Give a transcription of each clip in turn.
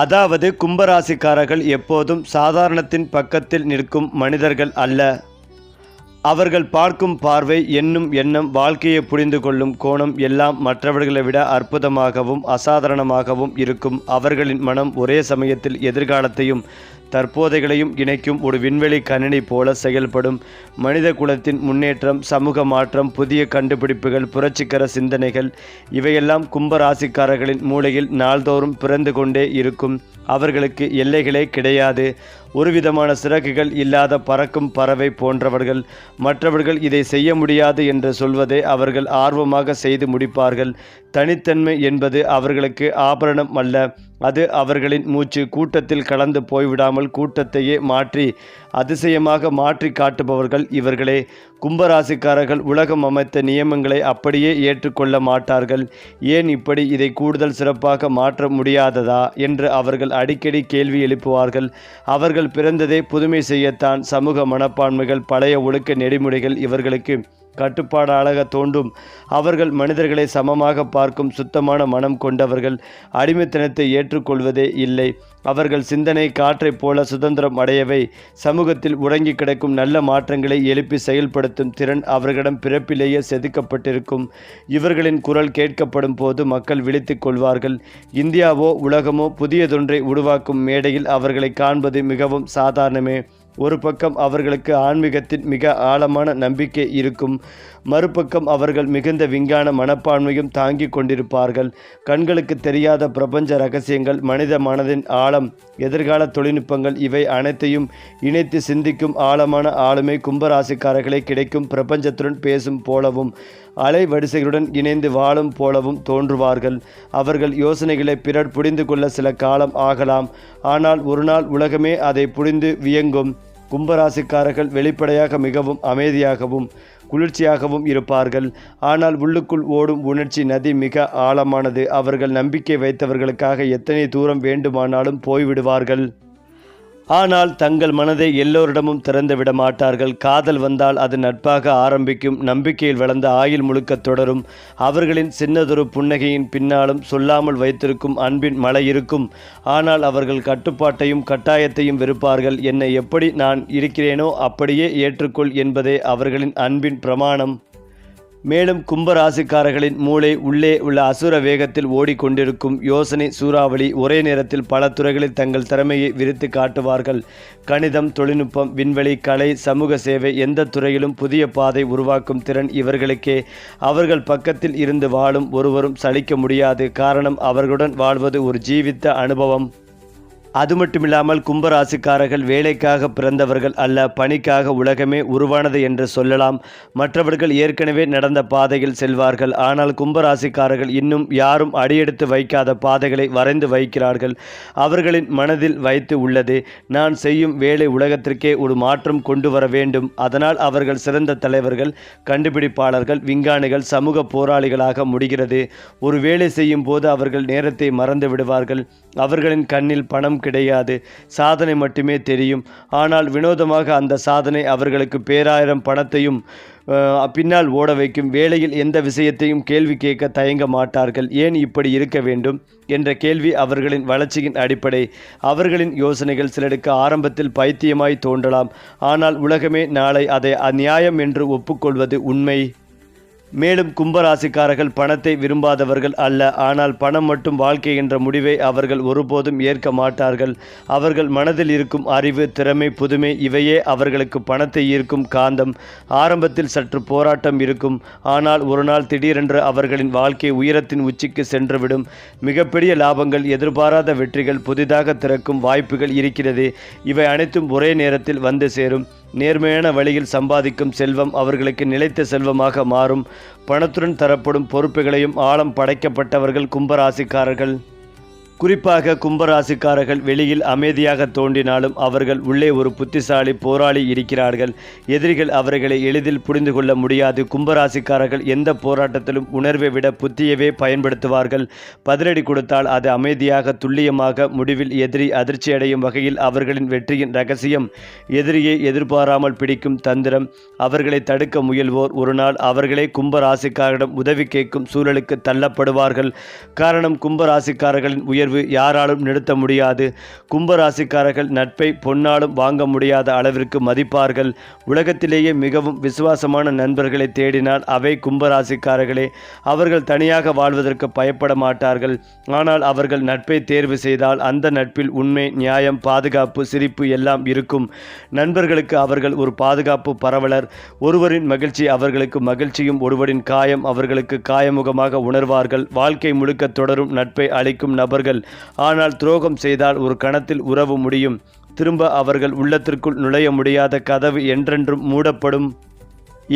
அதாவது கும்பராசிக்காரர்கள் எப்போதும் சாதாரணத்தின் பக்கத்தில் நிற்கும் மனிதர்கள் அல்ல. அவர்கள் பார்க்கும் பார்வை எண்ணும் எண்ணம் வாழ்க்கையை புரிந்து கொள்ளும் கோணம் எல்லாம் மற்றவர்களை விட அற்புதமாகவும் அசாதாரணமாகவும் இருக்கும். அவர்களின் மனம் ஒரே சமயத்தில் எதிர்காலத்தையும் தற்போதைகளையும் இணைக்கும் ஒரு விண்வெளி கணினி போல செயல்படும் மனித குலத்தின் முன்னேற்றம் சமூக மாற்றம் புதிய கண்டுபிடிப்புகள் புரட்சிகர சிந்தனைகள் இவையெல்லாம் கும்பராசிக்காரர்களின் மூளையில் நாள்தோறும் பிறந்து கொண்டே இருக்கும். அவர்களுக்கு எல்லைகளே கிடையாது. ஒருவிதமான சிறகுகள் இல்லாத பறக்கும் பறவை போன்றவர்கள். மற்றவர்கள் இதை செய்ய முடியாது என்று சொல்வதை அவர்கள் ஆர்வமாக செய்து முடிப்பார்கள். தனித்தன்மை என்பது அவர்களுக்கு ஆபரணம் அல்ல. அது அவர்களின் மூச்சு கூட்டத்தில் கலந்து போய்விடாமல் கூட்டத்தையே மாற்றி அதிசயமாக மாற்றி காட்டுபவர்கள் இவர்களே. கும்பராசிக்காரர்கள் உலகம் அமைத்த நியமங்களை அப்படியே ஏற்றுக்கொள்ள மாட்டார்கள். ஏன் இப்படி இதை கூடுதல் சிறப்பாக மாற்ற முடியாததா? என்று அவர்கள் அடிக்கடி கேள்வி எழுப்புவார்கள். அவர்கள் பிறந்ததே புதுமை செய்யத்தான் சமூக மனப்பான்மைகள் பழைய ஒழுக்க நெறிமுறைகள் இவர்களுக்கு கட்டுப்பாடாக தோன்றும் அவர்கள் மனிதர்களை சமமாக பார்க்கும் சுத்தமான மனம் கொண்டவர்கள் அடிமைத்தனத்தை ஏற்றுக்கொள்வதே இல்லை. அவர்கள் சிந்தனை காற்றைப் போல சுதந்திரம் அடையவை. சமூகத்தில் உறங்கி கிடக்கும் நல்ல மாற்றங்களை எழுப்பி செயல்படுத்தும் திறன் அவர்களிடம் பிறப்பிலேயே செதுக்கப்பட்டிருக்கும். இவர்களின் குரல் கேட்கப்படும் போது மக்கள் விழித்துக் கொள்வார்கள். இந்தியாவோ உலகமோ புதியதொன்றை உருவாக்கும் மேடையில் அவர்களை காண்பது மிகவும் சாதாரணமே. ஒரு பக்கம் அவர்களுக்கு ஆன்மீகத்தின் மிக ஆழமான நம்பிக்கை இருக்கும் மறுபக்கம் அவர்கள் மிகுந்த விஞ்ஞான மனப்பான்மையும் தாங்கிக் கொண்டிருப்பார்கள். கண்களுக்கு தெரியாத பிரபஞ்ச ரகசியங்கள் மனித மனதின் ஆழம் எதிர்கால தொழில்நுட்பங்கள் இவை அனைத்தையும் இணைத்து சிந்திக்கும் ஆழமான ஆளுமை கும்பராசிக்காரர்களே கிடைக்கும் பிரபஞ்சத்துடன் பேசும் போலவும் அலை வரிசைகளுடன் இணைந்து வாழும் போலவும் தோன்றுவார்கள். அவர்கள் யோசனைகளை பிறர் புரிந்து கொள்ள சில காலம் ஆகலாம். ஆனால் ஒரு நாள் உலகமே அதை புரிந்து வியங்கும். கும்பராசிக்காரர்கள் வெளிப்படையாக மிகவும் அமைதியாகவும் குளிர்ச்சியாகவும் இருப்பார்கள். ஆனால் உள்ளுக்குள் ஓடும் உணர்ச்சி நதி மிக ஆழமானது. அவர்கள் நம்பிக்கை வைத்தவர்களுக்காக எத்தனை தூரம் வேண்டுமானாலும் போய்விடுவார்கள். ஆனால் தங்கள் மனதை எல்லோரிடமும் திறந்து விட மாட்டார்கள். காதல் வந்தால் அது நட்பாக ஆரம்பிக்கும். நம்பிக்கையில் வளர்ந்த ஆயுள் முழுக்க தொடரும். அவர்களின் சின்னதொரு புன்னகையின் பின்னாலும் சொல்லாமல் வைத்திருக்கும் அன்பின் மழை இருக்கும். ஆனால் அவர்கள் கட்டுப்பாட்டையும் கட்டாயத்தையும் வெறுப்பார்கள். என்னை எப்படி நான் இருக்கிறேனோ அப்படியே ஏற்றுக்கொள் என்பதே அவர்களின் அன்பின் பிரமாணம். மேலும் கும்பராசிக்காரர்களின் மூளை உள்ளே உள்ள அசுர வேகத்தில் ஓடிக்கொண்டிருக்கும் யோசனை சூறாவளி ஒரே நேரத்தில் பல துறைகளில் தங்கள் திறமையை விரித்து காட்டுவார்கள். கணிதம் தொழில்நுட்பம் விண்வெளி கலை சமூக சேவை எந்த துறையிலும் புதிய பாதை உருவாக்கும் திறன் இவர்களுக்கே. அவர்கள் பக்கத்தில் இருந்து வாழும் ஒருவரும் சலிக்க முடியாது. காரணம் அவர்களுடன் வாழ்வது ஒரு ஜீவித்த அனுபவம். அது மட்டுமில்லாமல் கும்பராசிக்காரர்கள் வேலைக்காக பிறந்தவர்கள் அல்ல பணிக்காக உலகமே உருவானது என்று சொல்லலாம். மற்றவர்கள் ஏற்கனவே நடந்த பாதையில் செல்வார்கள். ஆனால் கும்பராசிக்காரர்கள் இன்னும் யாரும் அடியெடுத்து வைக்காத பாதைகளை வரைந்து வைக்கிறார்கள். அவர்களின் மனதில் வைத்து உள்ளது நான் செய்யும் வேலை உலகத்திற்கே ஒரு மாற்றம் கொண்டு வர வேண்டும். அதனால் அவர்கள் சிறந்த தலைவர்கள் கண்டுபிடிப்பாளர்கள் விஞ்ஞானிகள் சமூக போராளிகளாக முடிகிறது. ஒரு வேலை செய்யும் போது அவர்கள் நேரத்தை மறந்து விடுவார்கள். அவர்களின் கண்ணில் பணம் கிடையாது. சாதனை மட்டுமே தெரியும். ஆனால் வினோதமாக அந்த சாதனை அவர்களுக்கு பேராயிரம் பணத்தையும் பின்னால் ஓட வைக்கும். வேளையில் எந்த விஷயத்தையும் கேள்வி கேட்க தயங்க மாட்டார்கள். ஏன் இப்படி இருக்க வேண்டும்? என்ற கேள்வி அவர்களின் வளர்ச்சியின் அடிப்படை. அவர்களின் யோசனைகள் சிலருக்கு ஆரம்பத்தில் பைத்தியமாய் தோன்றலாம். ஆனால் உலகமே நாளை அதை அநியாயம் என்று ஒப்புக்கொள்வது உண்மை. மேலும் கும்பராசிக்காரர்கள் பணத்தை விரும்பாதவர்கள் அல்ல. ஆனால் பணம் மட்டும் வாழ்க்கை என்ற முடிவை அவர்கள் ஒருபோதும் ஏற்க மாட்டார்கள். அவர்கள் மனதில் இருக்கும் அறிவு திறமை புதுமை இவையே அவர்களுக்கு பணத்தை ஈர்க்கும் காந்தம். ஆரம்பத்தில் சற்று போராட்டம் இருக்கும். ஆனால் ஒரு நாள் திடீரென்று அவர்களின் வாழ்க்கை உயரத்தின் உச்சிக்கு சென்றுவிடும். மிகப்பெரிய லாபங்கள் எதிர்பாராத வெற்றிகள் புதிதாக திறக்கும் வாய்ப்புகள் இருக்கிறது. இவை அனைத்தும் ஒரே நேரத்தில் வந்து சேரும். நேர்மையான வழியில் சம்பாதிக்கும் செல்வம் அவர்களுக்கு நிலைத்த செல்வமாக மாறும். பணத்துடன் தரப்படும் பொறுப்புகளையும் ஆழம் படைக்கப்பட்டவர்கள் கும்பராசிக்காரர்கள். குறிப்பாக கும்பராசிக்காரர்கள் வெளியில் அமைதியாக தோன்றினாலும் அவர்கள் உள்ளே ஒரு புத்திசாலி போராளி இருக்கிறார்கள். எதிரிகள் அவர்களை எளிதில் புரிந்து கொள்ள முடியாது. கும்பராசிக்காரர்கள் எந்த போராட்டத்திலும் உணர்வை விட புத்தியவே பயன்படுத்துவார்கள். பதிலடி கொடுத்தால் அது அமைதியாக துல்லியமாக முடிவில் எதிரி அதிர்ச்சியடையும் வகையில் அவர்களின் வெற்றியின் ரகசியம் எதிரியை எதிர்பாராமல் பிடிக்கும் தந்திரம். அவர்களை தடுக்க முயல்வோர் ஒரு நாள் அவர்களே கும்பராசிக்காரரிடம் உதவி கேட்கும் சூழலுக்கு தள்ளப்படுவார்கள். காரணம் கும்பராசிக்காரர்களின் உயர் உயர்வு யாராலும் நிறுத்த முடியாது. கும்பராசிக்காரர்கள் நட்பை பொன்னாலும் வாங்க முடியாத அளவிற்கு மதிப்பார்கள். உலகத்திலேயே மிகவும் விசுவாசமான நண்பர்களை தேடினால் அவை கும்பராசிக்காரர்களே. அவர்கள் தனியாக வாழ்வதற்கு பயப்பட மாட்டார்கள். ஆனால் அவர்கள் நட்பை தேர்வு செய்தால் அந்த நட்பில் உண்மை நியாயம் பாதுகாப்பு சிரிப்பு எல்லாம் இருக்கும். நண்பர்களுக்கு அவர்கள் ஒரு பாதுகாப்பு பரவலர். ஒருவரின் மகிழ்ச்சி அவர்களுக்கு மகிழ்ச்சியும் ஒருவரின் காயம் அவர்களுக்கு காயமுகமாக உணர்வார்கள். வாழ்க்கை முழுக்க தொடரும் நட்பை அளிக்கும் நபர்கள் ஆனால் துரோகம் செய்தால் ஒரு கணத்தில் உறவு முடியும். திரும்ப அவர்கள் உள்ளத்திற்குள் நுழைய முடியாத கதவு என்றென்றும் மூடப்படும்.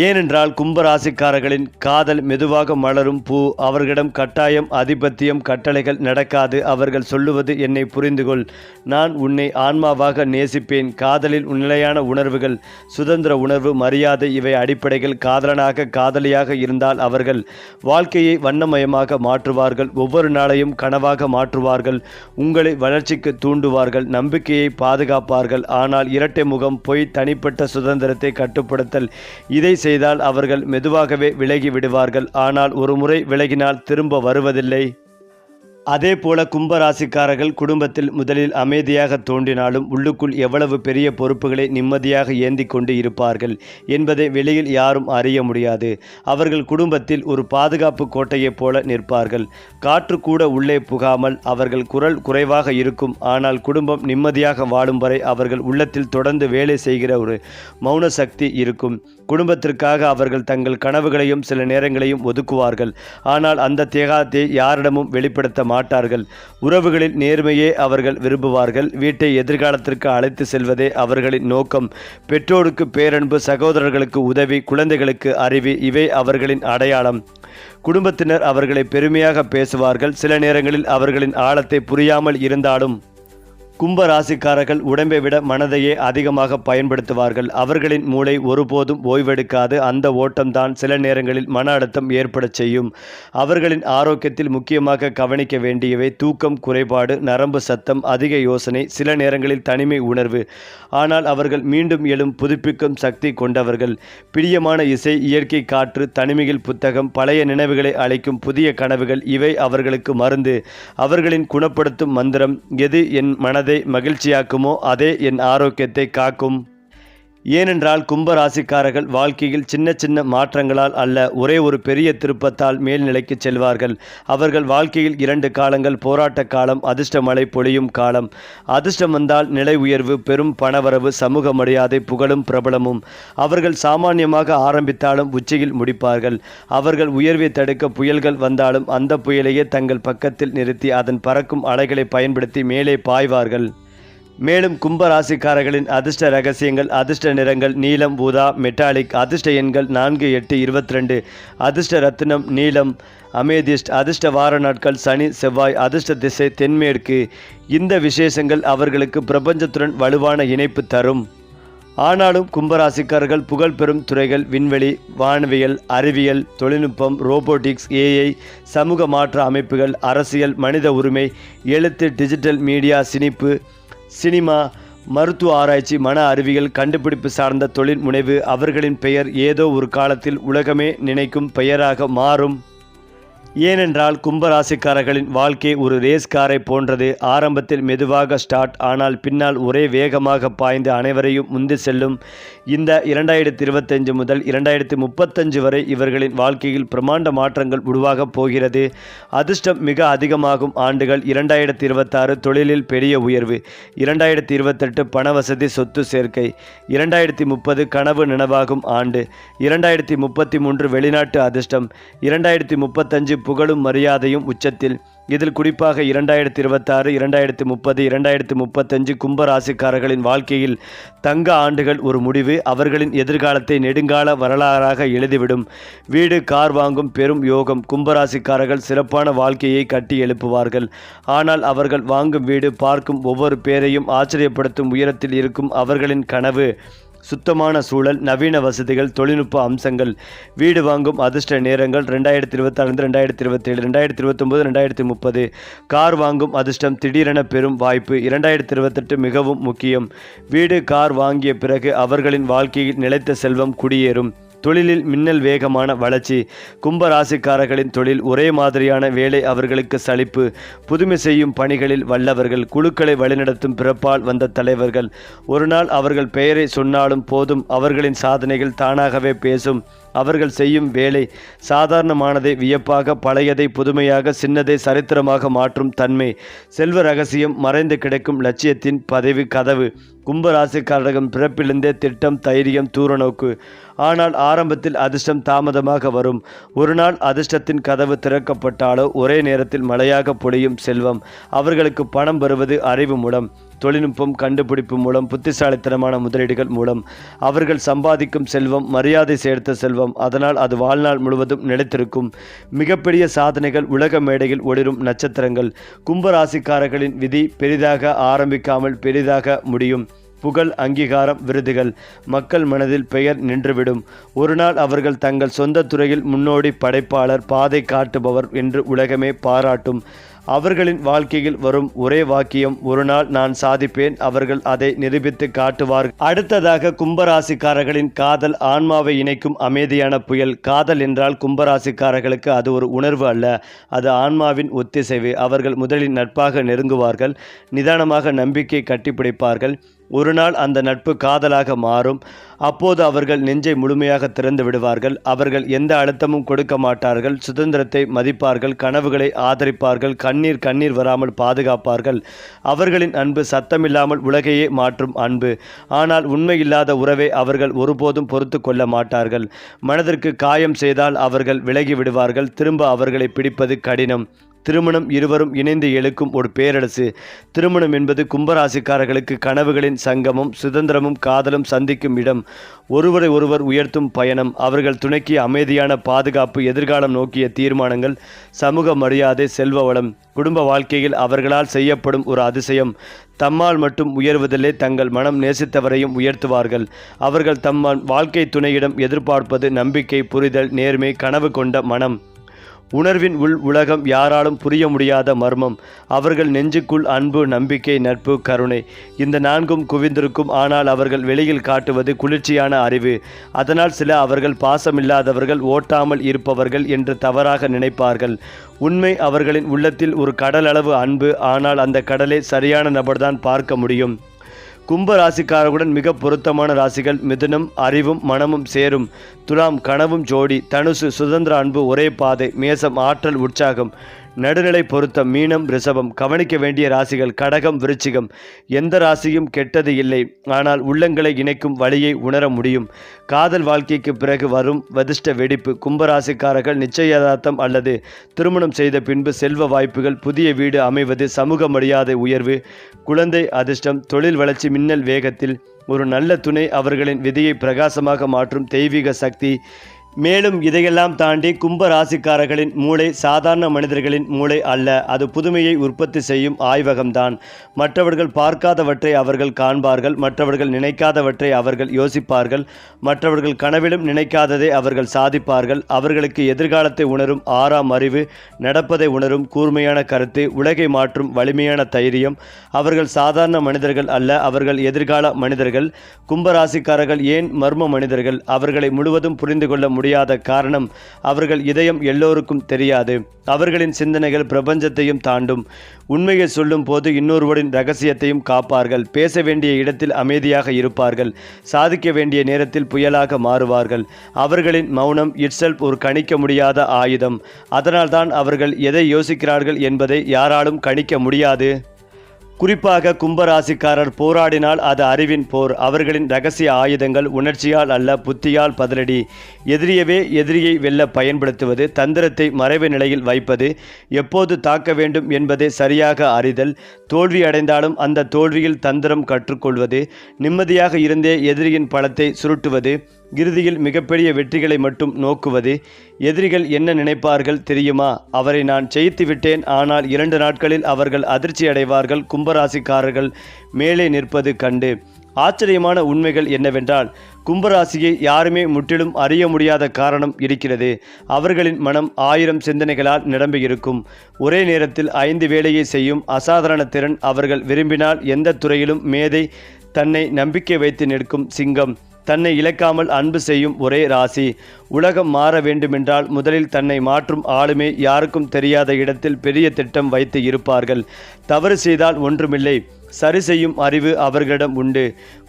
ஏனென்றால் கும்பராசிக்காரர்களின் காதல் மெதுவாக மலரும் பூ அவர்களிடம் கட்டாயம் ஆதிபத்தியம் கட்டளைகள் நடக்காது. அவர்கள் சொல்லுவது என்னை புரிந்துகொள். நான் உன்னை ஆன்மாவாக நேசிப்பேன். காதலில் நிலையான உணர்வுகள் சுதந்திர உணர்வு மரியாதை இவை அடிப்படைகள் காதலனாக காதலியாக இருந்தால் அவர்கள் வாழ்க்கையை வண்ணமயமாக மாற்றுவார்கள். ஒவ்வொரு நாளையும் கனவாக மாற்றுவார்கள். உங்களை வளர்ச்சிக்கு தூண்டுவார்கள். நம்பிக்கையை பாதுகாப்பார்கள். ஆனால் இரட்டை முகம் பொய் தனிப்பட்ட சுதந்திரத்தை கட்டுப்படுத்தல். இதை செய்தால் அவர்கள் மெதுவாகவே விலகி விடுவார்கள். ஆனால் ஒரு முறை விலகினால் திரும்ப வருவதில்லை. அதே போல கும்பராசிக்காரர்கள் குடும்பத்தில் முதலில் அமைதியாக தோன்றினாலும் உள்ளுக்குள் எவ்வளவு பெரிய பொறுப்புகளை நிம்மதியாக ஏந்தி கொண்டு இருப்பார்கள் என்பதை வெளியில் யாரும் அறிய முடியாது. அவர்கள் குடும்பத்தில் ஒரு பாதுகாப்பு கோட்டையைப் போல நிற்பார்கள். காற்று கூட உள்ளே புகாமல் அவர்கள் குரல் குறைவாக இருக்கும். ஆனால் குடும்பம் நிம்மதியாக வாழும் வரை அவர்கள் உள்ளத்தில் தொடர்ந்து வேலை செய்கிற ஒரு மௌன சக்தி இருக்கும். குடும்பத்திற்காக அவர்கள் தங்கள் கனவுகளையும் சில நேரங்களையும் ஒதுக்குவார்கள். ஆனால் அந்த தியாகத்தை யாரிடமும் வெளிப்படுத்த மாட்டார்கள். உறவுகளில் நேர்மையே அவர்கள் விரும்புவார்கள். வீட்டை எதிர்காலத்திற்கு அழைத்து செல்வதே அவர்களின் நோக்கம். பெற்றோருக்கு பேரன்பு சகோதரர்களுக்கு உதவி குழந்தைகளுக்கு அறிவு இவை அவர்களின் அடையாளம். குடும்பத்தினர் அவர்களை பெருமையாக பேசுவார்கள். சில நேரங்களில் அவர்களின் ஆழத்தை புரியாமல் இருந்தாலும் கும்ப ராசிக்காரர்கள் உடம்பை விட மனதையே அதிகமாக பயன்படுத்துவார்கள். அவர்களின் மூளை ஒருபோதும் ஓய்வெடுக்காது. அந்த ஓட்டம்தான் சில நேரங்களில் மன அழுத்தம் ஏற்படச் செய்யும். அவர்களின் ஆரோக்கியத்தில் முக்கியமாக கவனிக்க வேண்டியவை தூக்கம் குறைபாடு நரம்பு சத்தம் அதிக யோசனை சில நேரங்களில் தனிமை உணர்வு. ஆனால் அவர்கள் மீண்டும் எழும் புதுப்பிக்கும் சக்தி கொண்டவர்கள். பிரியமான இசை இயற்கை காற்று தனிமையில் புத்தகம் பழைய நினைவுகளை அழைக்கும் புதிய கனவுகள் இவை அவர்களுக்கு மருந்து. அவர்களின் குணப்படுத்தும் மந்திரம் எது என் மன மனதை மகிழ்ச்சியாக்குமோ அதே என் ஆரோக்கியத்தை காக்கும். ஏனென்றால் கும்பராசிக்காரர்கள் வாழ்க்கையில் சின்ன சின்ன மாற்றங்களால் அல்ல ஒரே ஒரு பெரிய திருப்பத்தால் மேல்நிலைக்கு செல்வார்கள். அவர்கள் வாழ்க்கையில் இரண்டு காலங்கள் போராட்ட காலம் அதிர்ஷ்ட மழை பொழியும் காலம். அதிர்ஷ்டம் வந்தால் நிலை உயர்வு பெரும் பணவரவு சமூக மரியாதை புகழும் பிரபலமும். அவர்கள் சாமானியமாக ஆரம்பித்தாலும் உச்சியில் முடிப்பார்கள். அவர்கள் உயர்வை தடுக்க புயல்கள் வந்தாலும் அந்த புயலையே தங்கள் பக்கத்தில் நிறுத்தி அதன் பறக்கும் அலைகளை பயன்படுத்தி மேலே பாய்வார்கள். மேலும் கும்ப ராசிக்காரர்களின் அதிர்ஷ்ட ரகசியங்கள் அதிர்ஷ்ட நிறங்கள் நீலம் பூதா மெட்டாலிக் அதிர்ஷ்ட எண்கள் நான்கு எட்டு இருபத்தி ரெண்டு அதிர்ஷ்ட ரத்தினம் நீலம் அமேதிஸ்ட் அதிர்ஷ்ட வார நாட்கள் சனி செவ்வாய் அதிர்ஷ்ட திசை தென்மேற்கு. இந்த விசேஷங்கள் அவர்களுக்கு பிரபஞ்சத்துடன் வலுவான இணைப்பு தரும். ஆனாலும் கும்பராசிக்காரர்கள் புகழ்பெறும் துறைகள் விண்வெளி வானவியல் அறிவியல் தொழில்நுட்பம் ரோபோட்டிக்ஸ் ஏஐ சமூக மாற்ற அமைப்புகள் அரசியல் மனித உரிமை எழுத்து டிஜிட்டல் மீடியா சினிப்பு சினிமா மருத்துவ ஆராய்ச்சி மன அறிவியல் கண்டுபிடிப்பு சார்ந்த தொழில் முனைவு அவர்களின் பெயர் ஏதோ ஒரு காலத்தில் உலகமே நினைக்கும் பெயராக மாறும். ஏனென்றால் கும்பராசிக்காரர்களின் வாழ்க்கை ஒரு ரேஸ் காரை போன்றது. ஆரம்பத்தில் மெதுவாக ஸ்டார்ட் ஆனால் பின்னால் ஒரே வேகமாக பாய்ந்து அனைவரையும் முந்தி செல்லும். இந்த இரண்டாயிரத்தி இருபத்தஞ்சு முதல் இரண்டாயிரத்தி முப்பத்தஞ்சு வரை இவர்களின் வாழ்க்கையில் பிரமாண்ட மாற்றங்கள் உருவாகப் போகிறது. அதிர்ஷ்டம் மிக அதிகமாகும் ஆண்டுகள் இரண்டாயிரத்தி இருபத்தாறு தொழிலில் பெரிய உயர்வு இரண்டாயிரத்தி இருபத்தெட்டு பணவசதி சொத்து சேர்க்கை இரண்டாயிரத்தி முப்பது கனவு நினைவாகும் ஆண்டு இரண்டாயிரத்தி முப்பத்தி மூன்று வெளிநாட்டு அதிர்ஷ்டம் இரண்டாயிரத்தி முப்பத்தஞ்சு புகழும் மரியாதையும் உச்சத்தில். இதில் குறிப்பாக இரண்டாயிரத்தி இருபத்தாறு இரண்டாயிரத்தி முப்பது இரண்டாயிரத்தி முப்பத்தஞ்சு கும்பராசிக்காரர்களின் வாழ்க்கையில் தங்க ஆண்டுகள் ஒரு முடிவு. அவர்களின் எதிர்காலத்தை நெடுங்கால வரலாறாக எழுதிவிடும். வீடு கார் வாங்கும் பெரும் யோகம். கும்பராசிக்காரர்கள் சிறப்பான வாழ்க்கையை கட்டி எழுப்புவார்கள். ஆனால் அவர்கள் வாங்கும் வீடு பார்க்கும் ஒவ்வொரு பேரையும் ஆச்சரியப்படுத்தும் உயரத்தில் இருக்கும் அவர்களின் கனவு. சுத்தமான சூழல் நவீன வசதிகள் தொழில்நுட்ப அம்சங்கள் வீடு வாங்கும் அதிர்ஷ்ட நேரங்கள் ரெண்டாயிரத்தி இருபத்தாறு ரெண்டாயிரத்தி இருபத்தேழு ரெண்டாயிரத்தி இருபத்தொம்போது ரெண்டாயிரத்தி முப்பது கார் வாங்கும் அதிர்ஷ்டம் திடீரென பெறும் வாய்ப்பு இரண்டாயிரத்தி இருபத்தெட்டு மிகவும் முக்கியம். வீடு கார் வாங்கிய பிறகு அவர்களின் வாழ்க்கையில் நிலைத்த செல்வம் குடியேறும். தொழிலில் மின்னல் வேகமான வளர்ச்சி கும்பராசிக்காரர்களின் தொழில் ஒரே மாதிரியான வேலை அவர்களுக்கு சலிப்பு புதுமை செய்யும் பணிகளில் வல்லவர்கள் குழுக்களை வழிநடத்தும் பிறப்பால் வந்த தலைவர்கள். ஒரு நாள் அவர்கள் பெயரை சொன்னாலும் போதும் அவர்களின் சாதனைகள் தானாகவே பேசும். அவர்கள் செய்யும் வேலை சாதாரணமானதை வியப்பாக பழையதை புதுமையாக சின்னதை சரித்திரமாக மாற்றும் தன்மை. செல்வ ரகசியம் மறைந்து கிடக்கும் லட்சியத்தின் பதவி கதவு. கும்பராசிக்காரகம் பிறப்பிலிருந்தே திட்டம் தைரியம் தூரநோக்கு. ஆனால் ஆரம்பத்தில் அதிர்ஷ்டம் தாமதமாக வரும். ஒரு நாள் அதிர்ஷ்டத்தின் கதவு திறக்கப்பட்டாலோ ஒரே நேரத்தில் மழையாக பொழியும் செல்வம். அவர்களுக்கு பணம் வருவது அறிவு மூலம். தொழில்நுட்பம் கண்டுபிடிப்பு மூலம் புத்திசாலித்தனமான முதலீடுகள் மூலம். அவர்கள் சம்பாதிக்கும் செல்வம் மரியாதை சேர்த்த செல்வம். அதனால் அது வாழ்நாள் முழுவதும் நிலைத்திருக்கும். மிகப்பெரிய சாதனைகள் உலக மேடையில் ஒளிரும் நட்சத்திரங்கள். கும்பராசிக்காரர்களின் விதி பெரிதாக ஆரம்பிக்காமல் பெரிதாக முடியும். புகழ் அங்கீகாரம் விருதுகள். மக்கள் மனதில் பெயர் நின்றுவிடும். ஒருநாள் அவர்கள் தங்கள் சொந்த துறையில் முன்னோடி படைப்பாளர் பாதை காட்டுபவர் என்று உலகமே பாராட்டும். அவர்களின் வாழ்க்கையில் வரும் ஒரே வாக்கியம் ஒரு நாள் நான் சாதிப்பேன் அவர்கள் அதை நிரூபித்து காட்டுவார்கள் அடுத்ததாக கும்பராசிக்காரர்களின் காதல் ஆன்மாவை இணைக்கும் அமைதியான புயல். காதல் என்றால் கும்பராசிக்காரர்களுக்கு அது ஒரு உணர்வு அல்ல அது ஆன்மாவின் ஒத்திசைவு. அவர்கள் முதலில் நட்பாக நெருங்குவார்கள் நிதானமாக நம்பிக்கை கட்டிப்பிடிப்பார்கள். ஒரு நாள் அந்த நட்பு காதலாக மாறும். அப்போது அவர்கள் நெஞ்சை முழுமையாக திறந்து விடுவார்கள். அவர்கள் எந்த அழுத்தமும் கொடுக்க மாட்டார்கள். சுதந்திரத்தை மதிப்பார்கள். கனவுகளை ஆதரிப்பார்கள். கண்ணீர் கண்ணீர் வராமல் பாதுகாப்பார்கள். அவர்களின் அன்பு சத்தமில்லாமல் உலகையே மாற்றும் அன்பு. ஆனால் உண்மையில்லாத உறவை அவர்கள் ஒருபோதும் பொறுத்து கொள்ள மாட்டார்கள். மனதிற்கு காயம் செய்தால் அவர்கள் விலகி விடுவார்கள். திரும்ப அவர்களை பிடிப்பது கடினம். திருமணம் இருவரும் இணைந்து எழுக்கும் ஒரு பேரரசு. திருமணம் என்பது கும்பராசிக்காரர்களுக்கு கனவுகளின் சங்கமம் சுதந்திரமும் காதலும் சந்திக்கும் இடம். ஒருவரை ஒருவர் உயர்த்தும் பயணம் அவர்கள் துணைக்கு அமைதியான பாதுகாப்பு எதிர்காலம் நோக்கிய தீர்மானங்கள் சமூக மரியாதை செல்வ வளம் குடும்ப வாழ்க்கையில் அவர்களால் செய்யப்படும் ஒரு அதிசயம். தம்மால் மட்டும் உயர்வதிலே தங்கள் மனம் நேசித்தவரையும் உயர்த்துவார்கள். அவர்கள் தம் வாழ்க்கை துணையிடம் எதிர்பார்ப்பது நம்பிக்கை புரிதல் நேர்மை கனவு கொண்ட மனம். உணர்வின் உள் உலகம் யாராலும் புரிய முடியாத மர்மம். அவர்கள் நெஞ்சுக்குள் அன்பு நம்பிக்கை நட்பு கருணை. இந்த நான்கும் குவிந்திருக்கும். ஆனால் அவர்கள் வெளியில் காட்டுவது குளிர்ச்சியான அறிவு. அதனால் சில அவர்கள் பாசமில்லாதவர்கள் ஓட்டாமல் இருப்பவர்கள் என்று தவறாக நினைப்பார்கள். உண்மை அவர்களின் உள்ளத்தில் ஒரு கடலளவு அன்பு. ஆனால் அந்த கடலை சரியான நபர்தான் பார்க்க முடியும். கும்ப ராசிக்காரர்களுடன் மிக பொருத்தமான ராசிகள். மிதுனம் அறிவும் மனமும் சேரும். துலாம் கனவும் ஜோடி. தனுசு சுதந்திர அன்பு ஒரே பாதை. மேசம் ஆற்றல் உற்சாகம். நடுநிலை பொருத்தம் மீனம் ரிஷபம். கவனிக்க வேண்டிய ராசிகள் கடகம் விருச்சிகம். எந்த ராசியும் கெட்டது இல்லை. ஆனால் உள்ளங்களை இணைக்கும் வழியை உணர முடியும். காதல் வாழ்க்கைக்கு பிறகு வரும் வதிஷ்ட வெடிப்பு. கும்பராசிக்காரர்கள் நிச்சயதார்த்தம் அல்லது திருமணம் செய்த பின்பு செல்வ வாய்ப்புகள் புதிய வீடு அமைவது சமூக மரியாதை உயர்வு குழந்தை அதிர்ஷ்டம் தொழில் வளர்ச்சி மின்னல் வேகத்தில் ஒரு நல்ல துணை அவர்களின் விதியை பிரகாசமாக மாற்றும் தெய்வீக சக்தி மேலும் இதையெல்லாம் தாண்டி கும்ப ராசிக்காரர்களின் மூளை சாதாரண மனிதர்களின் மூளை அல்ல. அது புதுமையை உற்பத்தி செய்யும் ஆய்வகம்தான். மற்றவர்கள் பார்க்காதவற்றை அவர்கள் காண்பார்கள். மற்றவர்கள் நினைக்காதவற்றை அவர்கள் யோசிப்பார்கள். மற்றவர்கள் கனவிலும் நினைக்காததை அவர்கள் சாதிப்பார்கள். அவர்களுக்கு எதிர்காலத்தை உணரும் ஆறாம் அறிவு நடப்பதை உணரும் கூர்மையான கருத்து உலகை மாற்றும் வலிமையான தைரியம். அவர்கள் சாதாரண மனிதர்கள் அல்ல. அவர்கள் எதிர்கால மனிதர்கள். கும்பராசிக்காரர்கள் ஏன் மர்ம மனிதர்கள்? அவர்களை முழுவதும் புரிந்து கொள்ள முடியாத காரணம் அவர்கள் இதயம் எல்லோருக்கும் தெரியாது. அவர்களின் சிந்தனைகள் பிரபஞ்சத்தையும் தாண்டும். உண்மையை சொல்லும் போது இன்னொருவரின் ரகசியத்தையும் காப்பார்கள். பேச வேண்டிய இடத்தில் அமைதியாக இருப்பார்கள். சாதிக்க வேண்டிய நேரத்தில் புயலாக மாறுவார்கள். அவர்களின் மௌனம் இட்செல்ஃப் ஒரு கணிக்க முடியாத ஆயுதம். அதனால்தான் அவர்கள் எதை யோசிக்கிறார்கள் என்பதை யாராலும் கணிக்க முடியாது. குறிப்பாக கும்பராசிக்காரர் போராடினால் அது அறிவின் போர். அவர்களின் ரகசிய ஆயுதங்கள் உணர்ச்சியால் அல்ல புத்தியால் பதிலடி. எதிரியவே எதிரியை வெல்ல பயன்படுத்துவது தந்திரத்தை மறைவு நிலையில் வைப்பது எப்போது தாக்க வேண்டும் என்பதை சரியாக அறிதல். தோல்வி அடைந்தாலும் அந்த தோல்வியில் தந்திரம் கற்றுக்கொள்வது நிம்மதியாக இருந்தே எதிரியின் பழத்தை சுருட்டுவது இறுதியில் மிகப்பெரிய வெற்றிகளை மட்டும் நோக்குவது. எதிரிகள் என்ன நினைப்பார்கள் தெரியுமா? அவரை நான் ஜெயித்து விட்டேன். ஆனால் இரண்டு நாட்களில் அவர்கள் அதிர்ச்சி அடைவார்கள். கும்பராசிக்காரர்கள் மேலே நிற்பது கண்டு. ஆச்சரியமான உண்மைகள் என்னவென்றால் கும்பராசியை யாருமே முற்றிலும் அறிய முடியாத காரணம் இருக்கிறது. அவர்களின் மனம் ஆயிரம் சிந்தனைகளால் நிரம்பியிருக்கும் ஒரே நேரத்தில் ஐந்து வேலையை செய்யும் அசாதாரண திறன் அவர்கள் விரும்பினால் எந்த துறையிலும் மேதை தன்னை நம்பிக்கை வைத்து நிற்கும் சிங்கம். தன்னை இழக்காமல் அன்பு செய்யும் ஒரே ராசி. உலகம் மாற வேண்டுமென்றால் முதலில் தன்னை மாற்றும் ஆளுமே யாருக்கும் தெரியாத இடத்தில் பெரிய திட்டம் வைத்து இருப்பார்கள். தவறு செய்தால் ஒன்றுமில்லை. சரி செய்யும் அறிவு அவர்களிடம் உண்டு.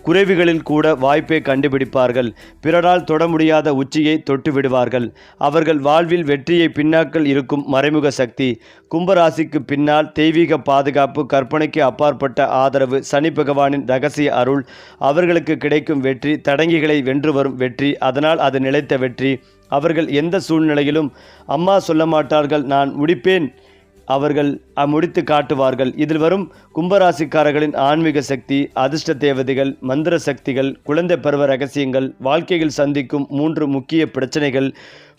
குறைவுகளில் கூட வாய்ப்பை கண்டுபிடிப்பார்கள். பிறரால் தொட முடியாத உச்சியை தொட்டு விடுவார்கள். அவர்கள் வாழ்வில் வெற்றியை பின்னாக்கள் இருக்கும் மறைமுக சக்தி. கும்பராசிக்கு பின்னால் தெய்வீக பாதுகாப்பு கற்பனைக்கு அப்பாற்பட்ட ஆதரவு சனி பகவானின் ரகசிய அருள் அவர்களுக்கு கிடைக்கும் வெற்றி தடங்கிகளை வென்று வரும் வெற்றி அதனால் அது நிலைத்த வெற்றி. அவர்கள் எந்த சூழ்நிலையிலும் அம்மா சொல்ல மாட்டார்கள் நான் முடிப்பேன் அவர்கள் அ- முடித்து காட்டுவார்கள். இதில் வரும் கும்பராசிக்காரர்களின் ஆன்மீக சக்தி அதிர்ஷ்ட தேவதைகள் மந்திர சக்திகள் குழந்தை பருவ ரகசியங்கள் வாழ்க்கையில் சந்திக்கும் மூன்று முக்கிய பிரச்சனைகள்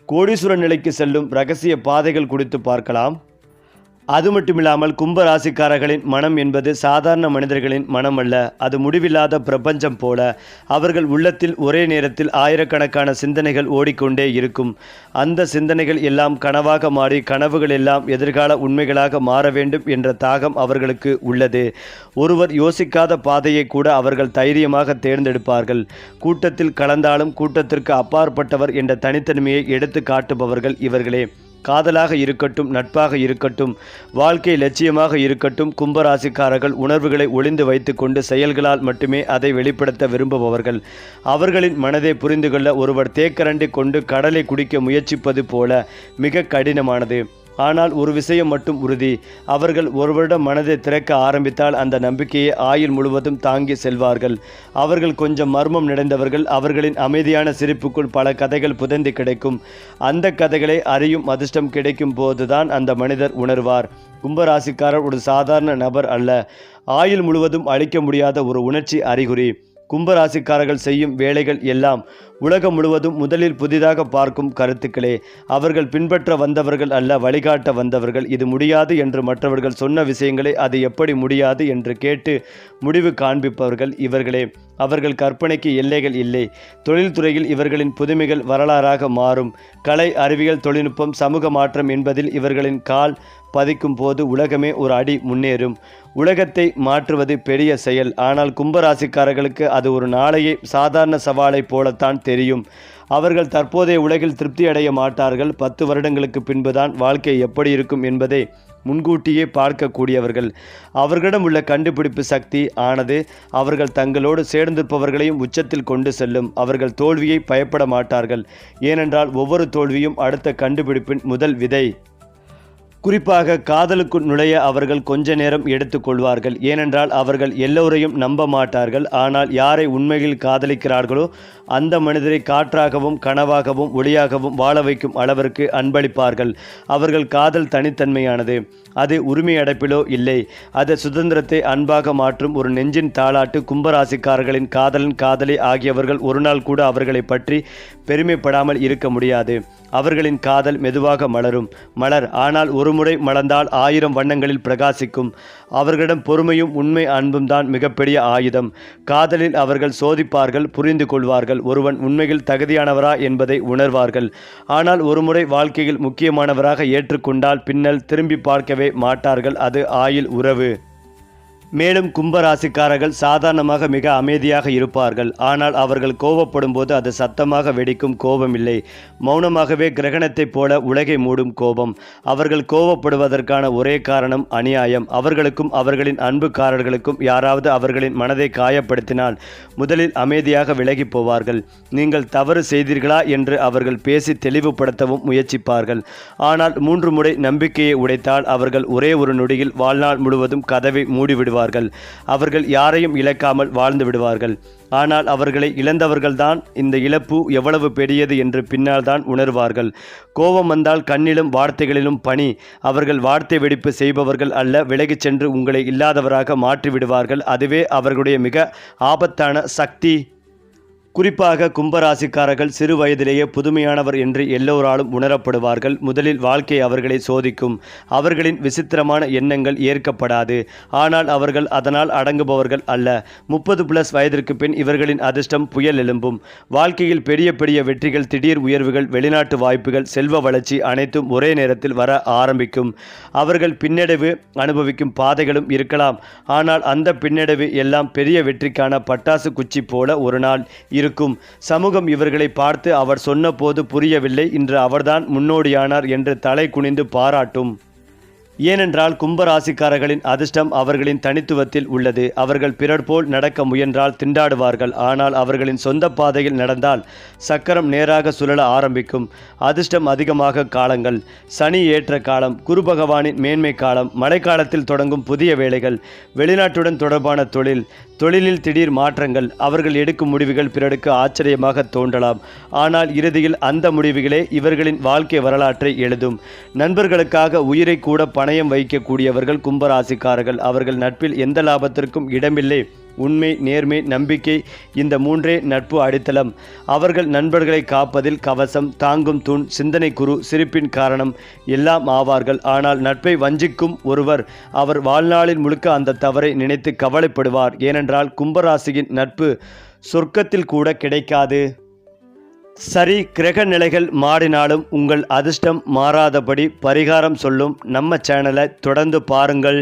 கோடீஸ்வர நிலைக்கு செல்லும் ரகசிய பாதைகள் குறித்து பார்க்கலாம். அது மட்டுமில்லாமல் கும்ப ராசிக்காரர்களின் மனம் என்பது சாதாரண மனிதர்களின் மனம் அல்ல அது முடிவில்லாத பிரபஞ்சம் போல. அவர்கள் உள்ளத்தில் ஒரே நேரத்தில் ஆயிரக்கணக்கான சிந்தனைகள் ஓடிக்கொண்டே இருக்கும். அந்த சிந்தனைகள் எல்லாம் கனவாக மாறி கனவுகள் எல்லாம் எதிர்கால உண்மைகளாக மாற வேண்டும் என்ற தாகம் அவர்களுக்கு உள்ளது. ஒருவர் யோசிக்காத பாதையை கூட அவர்கள் தைரியமாக தேர்ந்தெடுப்பார்கள். கூட்டத்தில் கலந்தாலும் கூட்டத்திற்கு அப்பாற்பட்டவர் என்ற தனித்தன்மையை எடுத்து காட்டுபவர்கள் இவர்களே. காதலாக இருக்கட்டும் நட்பாக இருக்கட்டும் வாழ்க்கை லட்சியமாக இருக்கட்டும் கும்பராசிக்காரர்கள் உணர்வுகளை ஒளிந்து வைத்துக்கொண்டு செயல்களால் மட்டுமே அதை வெளிப்படுத்த விரும்புபவர்கள். அவர்களின் மனதை புரிந்து கொள்ள ஒருவர் தேக்கரண்டி கொண்டு கடலை குடிக்க முயற்சிப்பது போல மிக கடினமானது. ஆனால் ஒரு விஷயம் மட்டும் உறுதி. அவர்கள் ஒருவரிடம் மனதை திறக்க ஆரம்பித்தால் அந்த நம்பிக்கையை ஆயுள் முழுவதும் தாங்கி செல்வார்கள். அவர்கள் கொஞ்சம் மர்மம் நிறைந்தவர்கள் அவர்களின் அமைதியான சிரிப்புக்குள் பல கதைகள் புதைந்து கிடைக்கும். அந்த கதைகளை அறியும் அதிர்ஷ்டம் கிடைக்கும் போதுதான் அந்த மனிதர் உணர்வார். கும்பராசிக்காரர் ஒரு சாதாரண நபர் அல்ல. ஆயுள் முழுவதும் அழிக்க முடியாத ஒரு உணர்ச்சி அறிகுறி. கும்பராசிக்காரர்கள் செய்யும் வேலைகள் எல்லாம் உலகம் முழுவதும் முதலில் புதிதாக பார்க்கும் கருத்துக்களே. அவர்கள் பின்பற்ற வந்தவர்கள் அல்ல வழிகாட்ட வந்தவர்கள். இது முடியாது என்று மற்றவர்கள் சொன்ன விஷயங்களை அது எப்படி முடியாது என்று கேட்டு முடிவு காண்பிப்பவர்கள் இவர்களே. அவர்கள் கற்பனைக்கு எல்லைகள் இல்லை. தொழில்துறையில் இவர்களின் புதுமைகள் வரலாறாக மாறும். கலை அறிவியல் தொழில்நுட்பம் சமூக மாற்றம் என்பதில் இவர்களின் கால் பதிக்கும் போது உலகமே ஒரு அடி முன்னேறும். உலகத்தை மாற்றுவது பெரிய செயல். ஆனால் கும்பராசிக்காரர்களுக்கு அது ஒரு நாளையே சாதாரண சவாலைப் போலத்தான் தெரியும். அவர்கள் தற்போதைய உலகில் திருப்தி அடைய மாட்டார்கள். பத்து வருடங்களுக்கு பின்புதான் வாழ்க்கை எப்படி இருக்கும் என்பதை முன்கூட்டியே பார்க்கக்கூடியவர்கள். அவர்களிடம் உள்ள கண்டுபிடிப்பு சக்தி ஆனது அவர்கள் தங்களோடு சேர்ந்திருப்பவர்களையும் உச்சத்தில் கொண்டு செல்லும். அவர்கள் தோல்வியை பயப்பட மாட்டார்கள். ஏனென்றால் ஒவ்வொரு தோல்வியும் அடுத்த கண்டுபிடிப்பின் முதல் விதை. குறிப்பாக காதலுக்குள் நுழைய அவர்கள் கொஞ்ச நேரம் எடுத்துக்கொள்வார்கள் ஏனென்றால் அவர்கள் எல்லோரையும் நம்ப மாட்டார்கள். ஆனால் யாரை உண்மையில் காதலிக்கிறார்களோ அந்த மனிதரை காற்றாகவும் கனவாகவும் ஒளியாகவும் வாழ வைக்கும் அளவிற்கு அன்பளிப்பார்கள். அவர்கள் காதல் தனித்தன்மையானது. அது உரிமை அடைப்பிலோ இல்லை. அது சுதந்திரத்தை அன்பாக மாற்றும் ஒரு நெஞ்சின் தாளாட்டு கும்பராசிக்காரர்களின் காதலன் காதலி ஆகியவர்கள் ஒரு நாள் கூட அவர்களை பற்றி பெருமைப்படாமல் இருக்க முடியாது. அவர்களின் காதல் மெதுவாக மலரும். மலர் ஆனால் ஒருமுறை மலர்ந்தால் ஆயிரம் வண்ணங்களில் பிரகாசிக்கும். அவர்களிடம் பொறுமையும் உண்மை அன்பும் தான் மிகப்பெரிய ஆயுதம். காதலில் அவர்கள் சோதிப்பார்கள் புரிந்து கொள்வார்கள். ஒருவன் உண்மையில் தகுதியானவரா என்பதை உணர்வார்கள். ஆனால் ஒருமுறை வாழ்க்கையில் முக்கியமானவராக ஏற்றுக்கொண்டால் பின்னல் திரும்பி பார்க்கவே மாட்டார்கள். அது ஆயில் உறவு. மேலும் கும்பராசிக்காரர்கள் சாதாரணமாக மிக அமைதியாக இருப்பார்கள். ஆனால் அவர்கள் கோபப்படும் போது அது சத்தமாக வெடிக்கும் கோபமில்லை. மௌனமாகவே கிரகணத்தைப் போல உலகை மூடும் கோபம். அவர்கள் கோபப்படுவதற்கான ஒரே காரணம் அநியாயம். அவர்களுக்கும் அவர்களின் அன்புக்காரர்களுக்கும் யாராவது அவர்களின் மனதை காயப்படுத்தினால் முதலில் அமைதியாக விலகி போவார்கள். நீங்கள் தவறு செய்தீர்களா என்று அவர்கள் பேசி தெளிவுபடுத்தவும் முயற்சிப்பார்கள். ஆனால் மூன்று முறை நம்பிக்கையை உடைத்தால் அவர்கள் ஒரே ஒரு நொடியில் வாழ்நாள் முழுவதும் கதவை மூடிவிடுவார்கள். அவர்கள் யாரையும் இழக்காமல் வாழ்ந்து விடுவார்கள். ஆனால் அவர்களை இழந்தவர்கள்தான் இந்த இழப்பு எவ்வளவு பெரியது என்று பின்னால் தான் உணர்வார்கள். கோபம் வந்தால் கண்ணிலும் வார்த்தைகளிலும் பணி. அவர்கள் வார்த்தை வெடிப்பு செய்பவர்கள் அல்ல விலகிச் சென்று உங்களை இல்லாதவராக மாற்றிவிடுவார்கள். அதுவே அவர்களுடைய மிக ஆபத்தான சக்தி. குறிப்பாக கும்பராசிக்காரர்கள் சிறு வயதிலேயே புதுமையானவர் என்று எல்லோராலும் உணரப்படுவார்கள். முதலில் வாழ்க்கை அவர்களை சோதிக்கும். அவர்களின் விசித்திரமான எண்ணங்கள் ஏற்கப்படாது. ஆனால் அவர்கள் அதனால் அடங்குபவர்கள் அல்ல. முப்பது பிளஸ் வயதிற்கு பின் இவர்களின் அதிர்ஷ்டம் புயல் எழும்பும். வாழ்க்கையில் பெரிய பெரிய வெற்றிகள் திடீர் உயர்வுகள் வெளிநாட்டு வாய்ப்புகள் செல்வ வளர்ச்சி அனைத்தும் ஒரே நேரத்தில் வர ஆரம்பிக்கும். அவர்கள் பின்னடைவு அனுபவிக்கும் பாதைகளும் இருக்கலாம். ஆனால் அந்த பின்னடைவு எல்லாம் பெரிய வெற்றிக்கான பட்டாசு குச்சி போல ஒரு நாள் இருக்கும். சமூகம் இவர்களை பார்த்து அவர் சொன்னபோது புரியவில்லை. இன்று அவர்தான் முன்னோடியானார் என்று தலை குனிந்து பாராட்டும். ஏனென்றால் கும்பராசிக்காரர்களின் அதிர்ஷ்டம் அவர்களின் தனித்துவத்தில் உள்ளது. அவர்கள் பிறர் போல் நடக்க முயன்றால் திண்டாடுவார்கள். ஆனால் அவர்களின் சொந்த பாதையில் நடந்தால் சக்கரம் நேராக சுழல ஆரம்பிக்கும். அதிர்ஷ்டம் அதிகமாக காலங்கள். சனி ஏற்ற காலம் குரு பகவானின் மேன்மை காலம் மழைக்காலத்தில் தொடங்கும் புதிய வேலைகள் வெளிநாட்டுடன் தொடர்பான தொழில் தொழிலில் திடீர் மாற்றங்கள் அவர்கள் எடுக்கும் முடிவுகள் பிறருக்கு ஆச்சரியமாக தோன்றலாம். ஆனால் இறுதியில் அந்த முடிவுகளே இவர்களின் வாழ்க்கை வரலாற்றை எழுதும். நண்பர்களுக்காக உயிரை கூட பணயம் வைக்கக்கூடியவர்கள் கும்பராசிக்காரர்கள் அவர்கள் நட்பில் எந்த லாபத்திற்கும் இடமில்லை. உண்மை நேர்மை நம்பிக்கை இந்த மூன்றே நட்பு அடித்தளம். அவர்கள் நண்பர்களை காப்பதில் கவசம் தாங்கும் தூண் சிந்தனை குரு சிரிப்பின் காரணம் எல்லாம் ஆவார்கள். ஆனால் நட்பை வஞ்சிக்கும் ஒருவர் அவர் வாழ்நாளில் முழுக்க அந்த தவறை நினைத்து கவலைப்படுவார். ஏனென்றால் கும்பராசியின் நட்பு சொர்க்கத்தில் கூட கிடைக்காது. சரி கிரக நிலைகள் மாறினாலும் உங்கள் அதிர்ஷ்டம் மாறாதபடி பரிகாரம் சொல்லும் நம்ம சேனலை தொடர்ந்து பாருங்கள்.